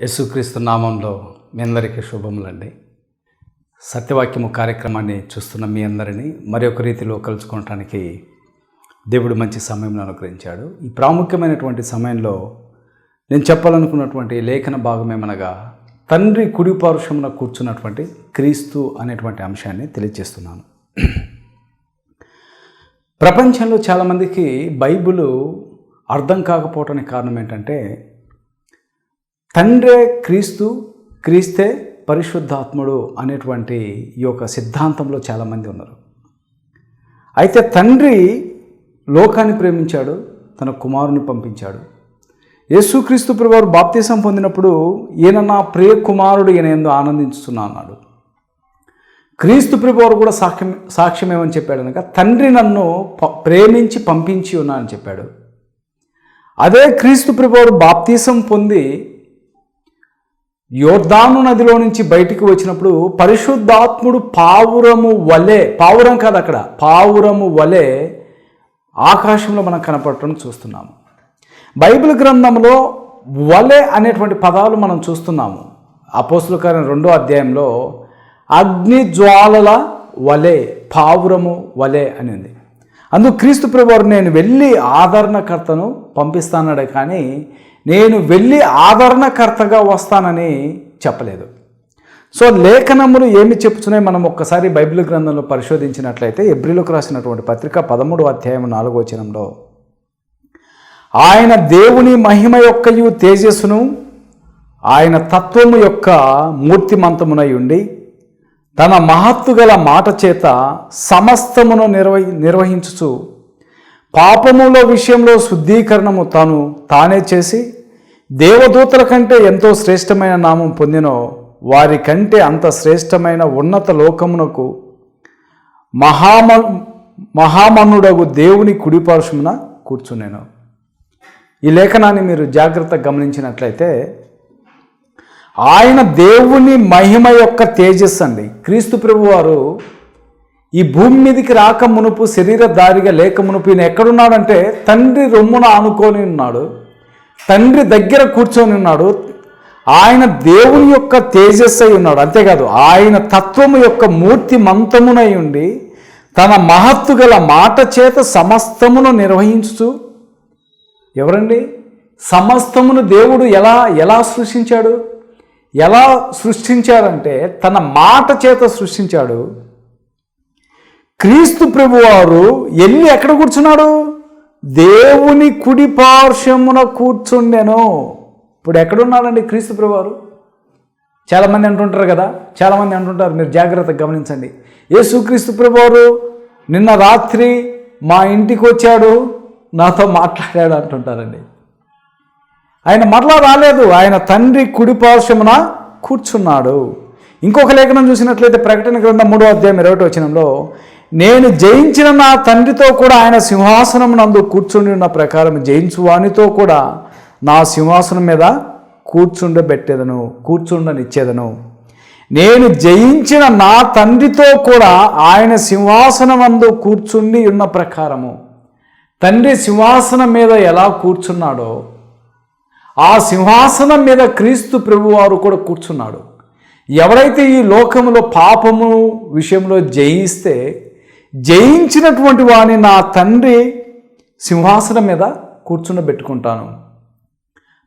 యేసుక్రీస్తు నామంలో మీ అందరికీ శుభములండి. సత్యవాక్యము కార్యక్రమాన్ని చూస్తున్న మీ అందరినీ మరి ఒక రీతిలో కలుసుకోవటానికి దేవుడు మంచి సమయంలో అనుగ్రహించాడు. ఈ ప్రాముఖ్యమైనటువంటి సమయంలో నేను చెప్పాలనుకున్నటువంటి లేఖన భాగం ఏమనగా తండ్రి కుడి పారుషమున కూర్చున్నటువంటి క్రీస్తు అనేటువంటి అంశాన్ని తెలియజేస్తున్నాను. ప్రపంచంలో చాలామందికి బైబిల్ అర్థం కాకపోవటానికి కారణం ఏంటంటే తండ్రే క్రీస్తు క్రీస్తే పరిశుద్ధాత్ముడు అనేటువంటి ఈ యొక్క సిద్ధాంతంలో చాలామంది ఉన్నారు. అయితే తండ్రి లోకాన్ని ప్రేమించాడు తన కుమారుని పంపించాడు. యేసుక్రీస్తు ప్రభువారు బాప్తీసం పొందినప్పుడు ఈయన నా ప్రియ కుమారుడు ఈయన ఎందు ఆనందించుతున్నా అన్నాడు. క్రీస్తు ప్రభువారు కూడా సాక్ష్యం సాక్ష్యం ఏమని చెప్పాడు అనగా తండ్రి నన్ను ప- ప్రేమించి పంపించి ఉన్నా అని చెప్పాడు. అదే క్రీస్తు ప్రభువారు బాప్తీసం పొంది యోర్ధాను నదిలో నుంచి బయటికి వచ్చినప్పుడు పరిశుద్ధాత్ముడు పావురము వలె పావురం కాదు అక్కడ పావురము వలె ఆకాశంలో మనం కనపడటం చూస్తున్నాము. బైబిల్ గ్రంథంలో వలె అనేటువంటి పదాలు మనం చూస్తున్నాము. అపోస్తుల కార్యం రెండో అధ్యాయంలో అగ్ని జ్వాలల వలె పావురము వలె అని ఉంది. అందుకు క్రీస్తు ప్రభువారు నేను వెళ్ళి ఆదరణకర్తను పంపిస్తానడే కానీ నేను వెళ్ళి ఆదరణకర్తగా వస్తానని చెప్పలేదు. సో లేఖనములు ఏమి చెప్పుచున్నాయి? మనం ఒక్కసారి బైబిల్ గ్రంథంలో పరిశోధించినట్లయితే ఎబ్రిలోకి రాసినటువంటి పత్రిక పదమూడు అధ్యాయం నాలుగో వచనంలో ఆయన దేవుని మహిమ యొక్కయు తేజస్సును ఆయన తత్వము యొక్క మూర్తిమంతమునై ఉండి తన మహత్తు గల మాట చేత సమస్తమును నిర్వహి నిర్వహించుచు పాపముల విషయంలో శుద్ధీకరణము తాను తానే చేసి దేవదూతల కంటే ఎంతో శ్రేష్టమైన నామం పొందినో వారి కంటే అంత శ్రేష్టమైన ఉన్నత లోకమునకు మహామ మహామన్నుడగు దేవుని కుడిపార్శ్వమున కూర్చునేను. ఈ లేఖనాన్ని మీరు జాగ్రత్తగా గమనించినట్లయితే ఆయన దేవుని మహిమ యొక్క తేజస్సు అండి. క్రీస్తు ప్రభువారు ఈ భూమి మీదకి రాక మునుపు శరీరధారిగా లేక మునుపు ఈయన ఎక్కడున్నాడంటే తండ్రి రొమ్మున ఆనుకొని ఉన్నాడు తండ్రి దగ్గర కూర్చొని ఉన్నాడు ఆయన దేవుని యొక్క తేజస్సు అయి ఉన్నాడు. అంతేకాదు ఆయన తత్వము యొక్క మూర్తి మంతమునై ఉండి తన మహత్తు గల మాట చేత సమస్తమును నిర్వహించుతూ ఎవరండి? సమస్తమును దేవుడు ఎలా ఎలా సృష్టించాడు? ఎలా సృష్టించాడంటే తన మాట చేత సృష్టించాడు. క్రీస్తు ప్రభువారు ఎన్ని ఎక్కడ కూర్చున్నాడు? దేవుని కుడి పార్శ్వమున కూర్చుండెను. ఇప్పుడు ఎక్కడున్నాడండి క్రీస్తు ప్రభువారు? చాలామంది అంటుంటారు కదా చాలామంది అంటుంటారు మీరు జాగ్రత్తగా గమనించండి. యేసుక్రీస్తు ప్రభువారు నిన్న రాత్రి మా ఇంటికి వచ్చాడు నాతో మాట్లాడాడు అంటుంటారండి. ఆయన మరలా రాలేదు ఆయన తండ్రి కుడి పార్శ్వమున కూర్చున్నాడు. ఇంకొక లేఖనం చూసినట్లయితే ప్రకటన గ్రంథం మూడో అధ్యాయం ఇరవై వచనంలో నేను జయించిన నా తండ్రితో కూడా ఆయన సింహాసనం నందు కూర్చుని ఉన్న ప్రకారం జయించు వానితో కూడా నా సింహాసనం మీద కూర్చుండబెట్టేదను కూర్చుండనిచ్చేదను. నేను జయించిన నా తండ్రితో కూడా ఆయన సింహాసనం అందు కూర్చుండి ఉన్న ప్రకారము. తండ్రి సింహాసనం మీద ఎలా కూర్చున్నాడో ఆ సింహాసనం మీద క్రీస్తు ప్రభువారు కూడా కూర్చున్నాడు. ఎవరైతే ఈ లోకములో పాపము విషయంలో జయిస్తే జయించినటువంటి వాని నా తండ్రి సింహాసనం మీద కూర్చుండబెట్టుకుంటాను.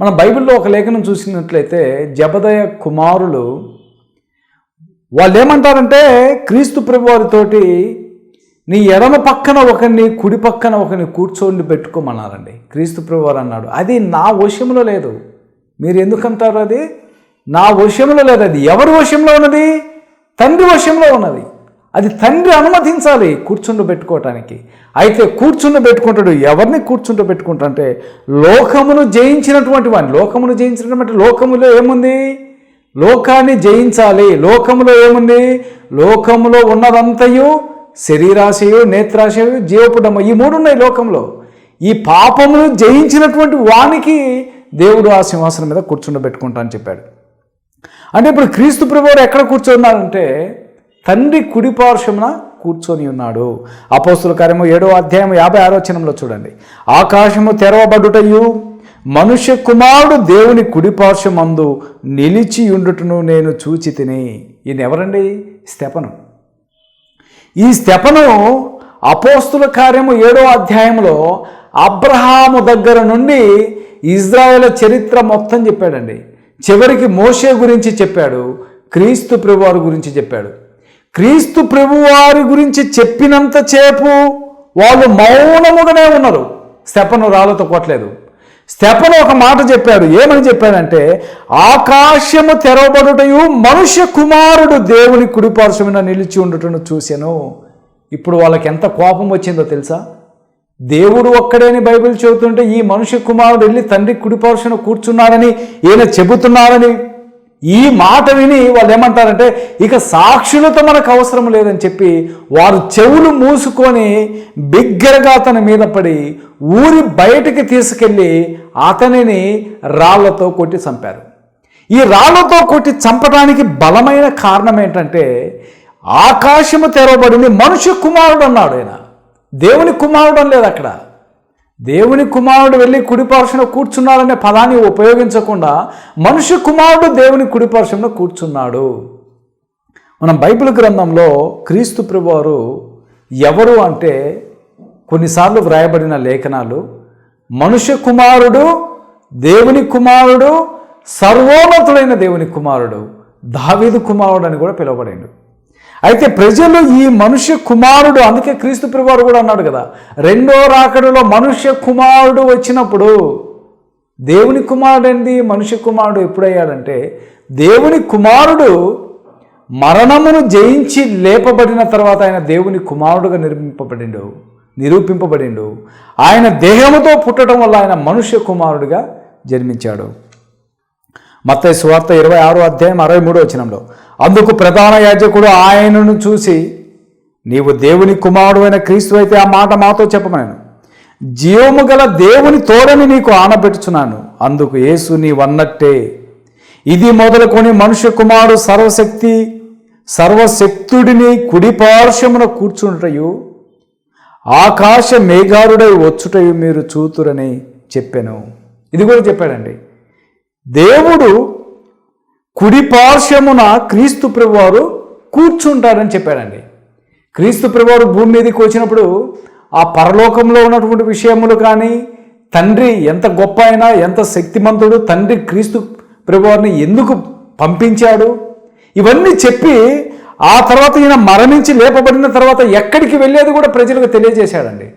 మన బైబిల్లో ఒక లేఖనం చూసినట్లయితే జబదయ కుమారులు వాళ్ళు ఏమంటారంటే క్రీస్తు ప్రభువారితోటి నీ ఎడమ పక్కన ఒకరిని కుడి పక్కన ఒకరిని కూర్చోండి పెట్టుకోమన్నారండి. క్రీస్తు ప్రభువారు అన్నాడు అది నా వశంలో లేదు. మీరు ఎందుకంటారు అది? నా వశంలో లేదు. అది ఎవరి వశంలో ఉన్నది? తండ్రి వశంలో ఉన్నది. అది తండ్రి అనుమతించాలి కూర్చుండ పెట్టుకోవటానికి అయితే కూర్చుండ పెట్టుకుంటాడు ఎవరిని కూర్చుండ పెట్టుకుంటా అంటే లోకమును జయించినటువంటి వాడిని. లోకమును జయించినటువంటి లోకములో ఏముంది? లోకాన్ని జయించాలి. లోకములో ఏముంది? లోకములో ఉన్నదంతయు శరీరాశయు నేత్రాశయు జీవపుడమ ఈ మూడు ఉన్నాయి లోకంలో. ఈ పాపమును జయించినటువంటి వానికి దేవుడు ఆ సింహాసనం మీద కూర్చుండబెట్టుకుంటా అని చెప్పాడు. అంటే ఇప్పుడు క్రీస్తు ప్రభువారు ఎక్కడ కూర్చున్నారంటే తండ్రి కుడి పార్శ్వమున కూర్చొని ఉన్నాడు. అపోస్తుల కార్యము ఏడో అధ్యాయం యాభై ఆరోచనంలో చూడండి. ఆకాశము తెరవబడుటయు మనుష్య కుమారుడు దేవుని కుడిపార్శ్వమందు నిలిచి ఉండుటను నేను చూచి తిని. ఈయన ఎవరండి? స్తెపను ఈ స్తెపను అపోస్తుల కార్యము ఏడో అధ్యాయంలో అబ్రహాము దగ్గర నుండి ఇజ్రాయేల్ చరిత్ర మొత్తం చెప్పాడండి. చివరికి మోషే గురించి చెప్పాడు. క్రీస్తు ప్రభువారు గురించి చెప్పాడు. క్రీస్తు ప్రభువారి గురించి చెప్పినంత చేపు వాళ్ళు మౌనముగానే ఉన్నారు. స్టెపను రాళ్ళతో కొట్టలేదు. స్టెపను ఒక మాట చెప్పాడు. ఏమని చెప్పాడంటే ఆకాశము తెరవబడుటయు మనుష్య కుమారుడు దేవుని కుడిపార్శ్వమైన నిలిచి ఉండటను చూశాను ఇప్పుడు వాళ్ళకి ఎంత కోపం వచ్చిందో తెలుసా? దేవుడు ఒక్కడేని బైబిల్ చెబుతుంటే ఈ మనుష్య కుమారుడు వెళ్ళి తండ్రి కుడిపార్శ్వన కూర్చున్నారని ఈయన చెబుతున్నారని ఈ మాట విని వాళ్ళు ఏమంటారంటే ఇక సాక్షులతో మనకు అవసరం లేదని చెప్పి వారు చెవులు మూసుకొని బిగ్గరగా అతని మీద పడి ఊరి బయటికి తీసుకెళ్ళి అతనిని రాళ్ళతో కొట్టి చంపారు. ఈ రాళ్ళతో కొట్టి చంపడానికి బలమైన కారణం ఏంటంటే ఆకాశము తెరవబడింది మనుష్య కుమారుడు అన్నాడు ఆయన. దేవుని కుమారుడు అని లేదు అక్కడ. దేవుని కుమారుడు వెళ్ళి కుడిపార్శ్వన కూర్చున్నాడనే పదాన్ని ఉపయోగించకుండా మనుష్య కుమారుడు దేవుని కుడిపార్శ్వన కూర్చున్నాడు. మనం బైబిల్ గ్రంథంలో క్రీస్తు ప్రభువారు ఎవరు అంటే కొన్నిసార్లు వ్రాయబడిన లేఖనాలు మనుష్య కుమారుడు దేవుని కుమారుడు సర్వోన్నతుడైన దేవుని కుమారుడు దావీదు కుమారుడు అని కూడా పిలువబడిండు. అయితే ప్రజలు ఈ మనుష్య కుమారుడు అందుకే క్రీస్తు ప్రభువారు కూడా అన్నాడు కదా రెండో రాకడలో మనుష్య కుమారుడు వచ్చినప్పుడు దేవుని కుమారుడు ఏంది? మనుష్య కుమారుడు ఎప్పుడయ్యాడంటే దేవుని కుమారుడు మరణమును జయించి లేపబడిన తర్వాత ఆయన దేవుని కుమారుడుగా నిర్మింపబడిండు నిరూపింపబడిండు. ఆయన దేహముతో పుట్టడం వల్ల ఆయన మనుష్య కుమారుడిగా జన్మించాడు. మత్తయ్య సువార్త ఇరవై ఆరో అధ్యాయం అరవై మూడో వచనంలో. అందుకు ప్రధాన యాజకుడు ఆయనను చూసి నీవు దేవుని కుమారుడు అయిన క్రీస్తు అయితే ఆ మాట మాతో చెప్పమన్నాను జీవము గల దేవుని తోడని నీకు ఆనబెట్టుచున్నాను అందుకు యేసు నీవన్నట్టే. ఇది మొదలుకొని మనుష్య కుమారుడు సర్వశక్తి సర్వశక్తుడిని కుడిపార్శ్వమున కూర్చుంటయు ఆకాశ మేఘారుడై వచ్చుటయు మీరు చూతురని చెప్పాను. ఇది కూడా చెప్పాడండి. దేవుడు కుడి పార్శ్వమున క్రీస్తు ప్రభువారు కూర్చుంటారని చెప్పాడండి. క్రీస్తు ప్రభువారు భూమి మీదకి వచ్చినప్పుడు ఆ పరలోకంలో ఉన్నటువంటి విషయములు కానీ తండ్రి ఎంత గొప్ప అయినా ఎంత శక్తిమంతుడు తండ్రి క్రీస్తు ప్రభువారిని ఎందుకు పంపించాడు? ఇవన్నీ చెప్పి ఆ తర్వాత ఈయన మరణించి లేపబడిన తర్వాత ఎక్కడికి వెళ్ళేది కూడా ప్రజలకు తెలియజేశాడండి.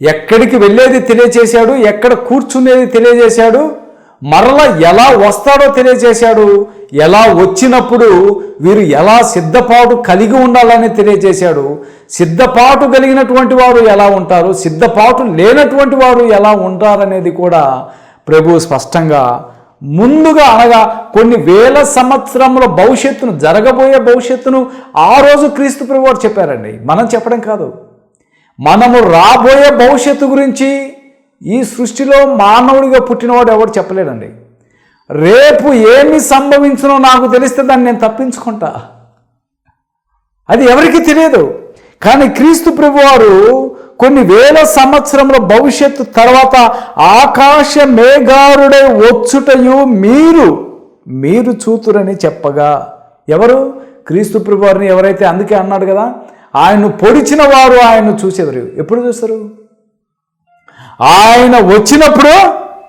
ఎక్కడికి వెళ్ళేది తెలియజేశాడు ఎక్కడ కూర్చునేది తెలియజేశాడు మరల ఎలా వస్తాడో తెలియజేశాడు. ఎలా వచ్చినప్పుడు వీరు ఎలా సిద్ధపాటు కలిగి ఉండాలని తెలియజేశాడు. సిద్ధపాటు కలిగినటువంటి వారు ఎలా ఉంటారు? సిద్ధపాటు లేనటువంటి వారు ఎలా ఉంటారనేది కూడా ప్రభు స్పష్టంగా ముందుగా అనగా కొన్ని వేల సంవత్సరముల భవిష్యత్తును జరగబోయే భవిష్యత్తును ఆ రోజు క్రీస్తు ప్రభు వారు చెప్పారండి. మనం చెప్పడం కాదు. మనము రాబోయే భవిష్యత్తు గురించి ఈ సృష్టిలో మానవుడిగా పుట్టినవాడు ఎవడు చెప్పలేడండి రేపు ఏమి సంభవించునో నాకు తెలిస్తే దాన్ని నేను తప్పించుకుంటా. అది ఎవరికి తెలియదు. కానీ క్రీస్తు ప్రభువారు కొన్ని వేల సంవత్సరముల భవిష్యత్తు తర్వాత ఆకాశ మేఘారుడే వచ్చుటయు మీరు మీరు చూతురని చెప్పగా ఎవరు? క్రీస్తు ప్రభువారిని ఎవరైతే అందుకే అన్నాడు కదా ఆయన్ను పొడిచిన వారు ఆయన్ను చూసేవారు. ఎప్పుడు చూస్తారు? ఆయన వచ్చినప్పుడు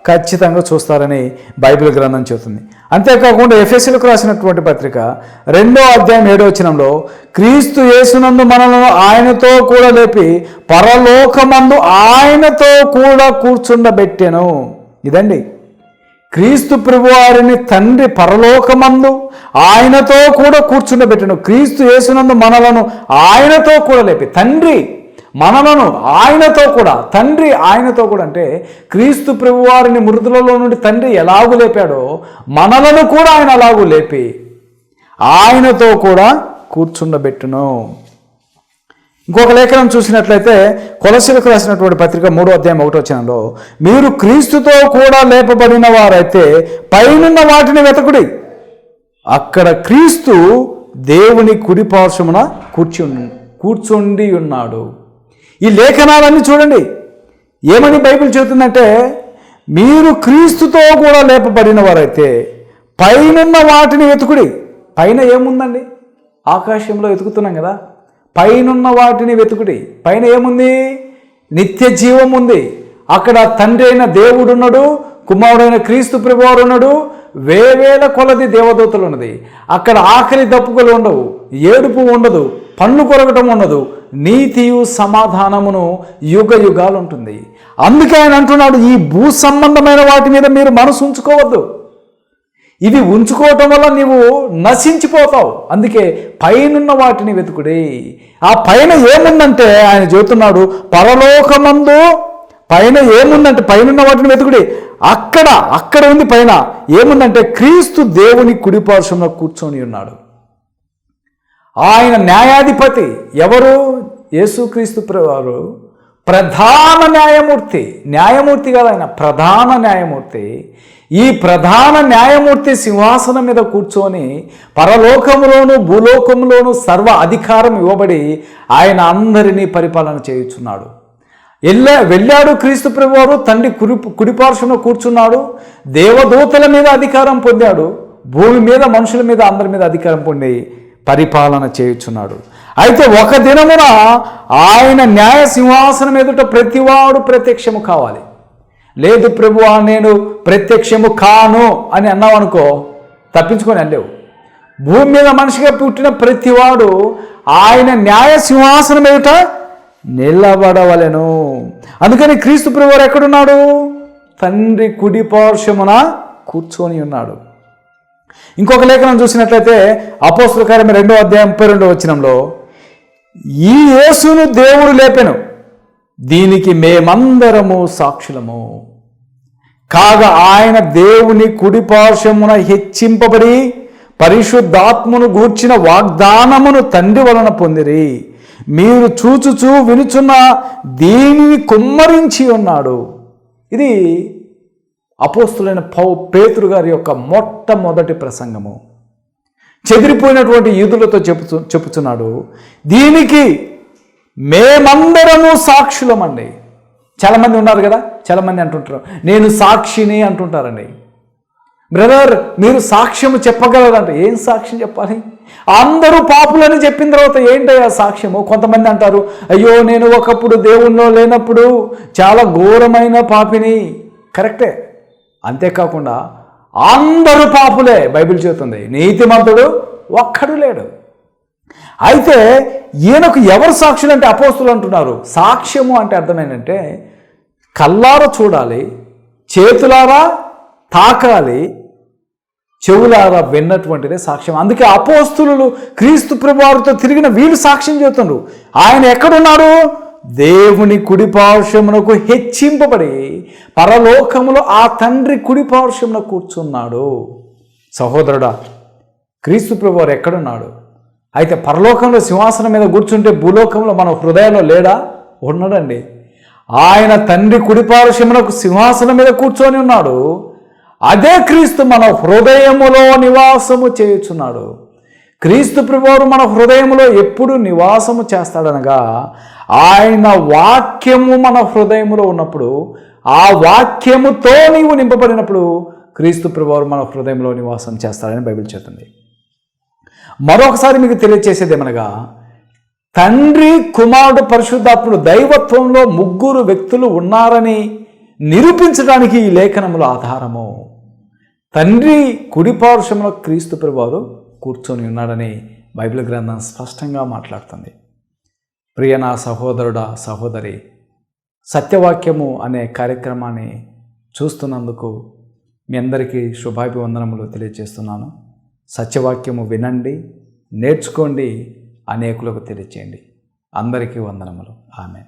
ఖచ్చితంగా చూస్తారని బైబిల్ గ్రంథం చెబుతుంది. అంతేకాకుండా ఎఫ్ఎస్సీలకు రాసినటువంటి పత్రిక రెండో అధ్యాయం ఏడో వచనంలో క్రీస్తు యేసునందు మనలను ఆయనతో కూడా లేపి పరలోకమందు ఆయనతో కూడా కూర్చుండబెట్టాను. ఇదండి. క్రీస్తు ప్రభువారిని తండ్రి పరలోకమందు ఆయనతో కూడా కూర్చుండబెట్టను. క్రీస్తు యేసునందు మనలను ఆయనతో కూడా లేపి తండ్రి మనలను ఆయనతో కూడా తండ్రి ఆయనతో కూడా అంటే క్రీస్తు ప్రభువారిని మృతులలో నుండి తండ్రి ఎలాగూ లేపాడో మనలను కూడా ఆయన అలాగూ లేపి ఆయనతో కూడా కూర్చుండబెట్టును. ఇంకొక లేఖనం చూసినట్లయితే కొలసీలకు రాసినటువంటి పత్రిక మూడో అధ్యాయం ఒకటో వచనంలో మీరు క్రీస్తుతో కూడా లేపబడిన వారైతే పైనున్న వాటిని వెతకుడి. అక్కడ క్రీస్తు దేవుని కుడిపార్శ్వమున కూర్చుండి కూర్చుండి ఉన్నాడు. ఈ లేఖనాలన్నీ చూడండి. ఏమని బైబిల్ చెబుతుందంటే మీరు క్రీస్తుతో కూడా లేపబడిన వారైతే పైనున్న వాటిని వెతుకుడి. పైన ఏముందండి? ఆకాశంలో వెతుకుతున్నాం కదా. పైనున్న వాటిని వెతుకుడి. పైన ఏముంది? నిత్య జీవం ఉంది. అక్కడ తండ్రి అయిన దేవుడు ఉన్నాడు కుమారుడైన క్రీస్తు ప్రభువారు ఉన్నాడు వేవేల కొలది దేవదూతలు ఉన్నది. అక్కడ ఆకలి దప్పుకలు ఉండవు ఏడుపు ఉండదు పన్ను కొరగటం ఉండదు నీతియు సమాధానమును యుగ యుగాలు ఉంటుంది అందుకే ఆయన అంటున్నాడు ఈ భూ సంబంధమైన వాటి మీద మీరు మనసు ఉంచుకోవద్దు. ఇవి ఉంచుకోవటం వల్ల నీవు నశించిపోతావు. అందుకే పైనున్న వాటిని వెతుకుడే. ఆ పైన ఏముందంటే ఆయన చెబుతున్నాడు పరలోకమందు పైన ఏముందంటే పైనున్న వాటిని వెతుకుడి. అక్కడ అక్కడ ఉంది పైన. ఏముందంటే క్రీస్తు దేవుని కుడిపార్శ్వంలో కూర్చొని ఉన్నాడు. ఆయన న్యాయాధిపతి ఎవరు? యేసుక్రీస్తు వారు. ప్రధాన న్యాయమూర్తి న్యాయమూర్తి కాదు ఆయన ప్రధాన న్యాయమూర్తి. ఈ ప్రధాన న్యాయమూర్తి సింహాసనం మీద కూర్చొని పరలోకములోను భూలోకములోను సర్వ అధికారం ఇవ్వబడి ఆయన అందరినీ పరిపాలన చేయుచున్నాడు. వెళ్ళా వెళ్ళాడు క్రీస్తు ప్రభువారు తండ్రి కుడి కుడిపార్శ్వన కూర్చున్నాడు. దేవదూతల మీద అధికారం పొందాడు. భూమి మీద మనుషుల మీద అందరి మీద అధికారం పొంది పరిపాలన చేయుచున్నాడు. అయితే ఒక దినమున ఆయన న్యాయ సింహాసనం ఎదుట ప్రతివాడు ప్రత్యక్షము కావాలి. లేదు ప్రభువా నేను ప్రత్యక్షము కాను అని అన్నావు అనుకో తప్పించుకొని వెళ్ళలేవు. భూమి మీద మనిషిగా పుట్టిన ప్రతివాడు ఆయన న్యాయ సింహాసనం ఎదుట నిలబడవలెను. అందుకని క్రీస్తు ప్రభువారు ఎక్కడున్నాడు? తండ్రి కుడి పార్శ్వమున కూర్చొని ఉన్నాడు. ఇంకొక లేఖనం చూసినట్లయితే అపోస్తుల కార్యం రెండో అధ్యాయం ముప్పై రెండో వచ్చినంలో ఈ యేసును దేవుడు లేపెను. దీనికి మేమందరము సాక్షులము. కాగా ఆయన దేవుని కుడిపార్శ్వమున హెచ్చింపబడి పరిశుద్ధాత్మను గూర్చిన వాగ్దానమును తండ్రి వలన పొందిరి. మీరు చూచుచూ వినుచున్న దీనిని కుమ్మరించి ఉన్నాడు. ఇది అపోస్తులైన పౌ పేతురు గారి యొక్క మొట్టమొదటి ప్రసంగము. చెదిరిపోయినటువంటి యూదులతో చెప్పుచు చెప్పుచున్నాడు. దీనికి మేమందరము సాక్షులమండి. చాలామంది ఉన్నారు కదా? చాలామంది అంటుంటారు. నేను సాక్షిని అంటుంటారండి. బ్రదర్ మీరు సాక్ష్యము చెప్పగలరంట. ఏం సాక్ష్యం చెప్పాలి? అందరూ పాపులని చెప్పిన తర్వాత ఏంటయ్యా సాక్ష్యము? కొంతమంది అంటారు అయ్యో నేను ఒకప్పుడు దేవుణ్ణో లేనప్పుడు చాలా ఘోరమైన పాపిని. కరెక్టే. అంతేకాకుండా అందరూ పాపులే బైబిల్ చెబుతుంది. నీతిమంతుడు ఒక్కడు లేడు. అయితే ఈయనకు ఎవరు సాక్షులు అంటే అపోస్తులు అంటున్నారు? సాక్ష్యము అంటే అర్థమేంటంటే కల్లార చూడాలి చేతులారా తాకాలి చెవులారా విన్నటువంటిదే సాక్ష్యం. అందుకే అపోస్తులు క్రీస్తు ప్రభువారితో తిరిగిన వీళ్ళు సాక్ష్యం చెబుతున్నారు ఆయన ఎక్కడున్నారు దేవుని కుడిపార్శ్వమునకు హెచ్చింపబడి పరలోకములో ఆ తండ్రి కుడిపార్శ్వమున కూర్చున్నాడు. సహోదరుడా క్రీస్తు ప్రభువారు ఎక్కడున్నాడు? అయితే పరలోకంలో సింహాసనం మీద కూర్చుంటే భూలోకంలో మన హృదయంలో లేడా? ఉన్నాడండి ఆయన తండ్రి కుడిపార్శ్వమునకు సింహాసనం మీద కూర్చొని ఉన్నాడు. అదే క్రీస్తు మన హృదయములో నివాసము చేయుచున్నాడు. క్రీస్తు ప్రభువారు మన హృదయములో ఎప్పుడు నివాసము చేస్తాడనగా ఆయన వాక్యము మన హృదయములో ఉన్నప్పుడు ఆ వాక్యముతో నీవు నింపబడినప్పుడు క్రీస్తు ప్రభువారు మన హృదయంలో నివాసం చేస్తాడని బైబిల్ చెప్తుంది. మరొకసారి మీకు తెలియజేసేది ఏమనగా తండ్రి కుమారుడు పరిశుద్ధాత్ముడు దైవత్వంలో ముగ్గురు వ్యక్తులు ఉన్నారని నిరూపించడానికి ఈ లేఖనములు ఆధారము. తండ్రి కుడిపార్శ్వంలో క్రీస్తు ప్రభువారు కూర్చొని ఉన్నాడని బైబిల్ గ్రంథం స్పష్టంగా మాట్లాడుతుంది. ప్రియ నా సహోదరుడా సహోదరి సత్యవాక్యము అనే కార్యక్రమాన్ని చూస్తున్నందుకు మీ అందరికీ శుభాభివందనములు తెలియజేస్తున్నాను. సత్యవాక్యము వినండి నేర్చుకోండి అనేకులకు తెలియచేయండి. అందరికీ వందనములు. ఆమె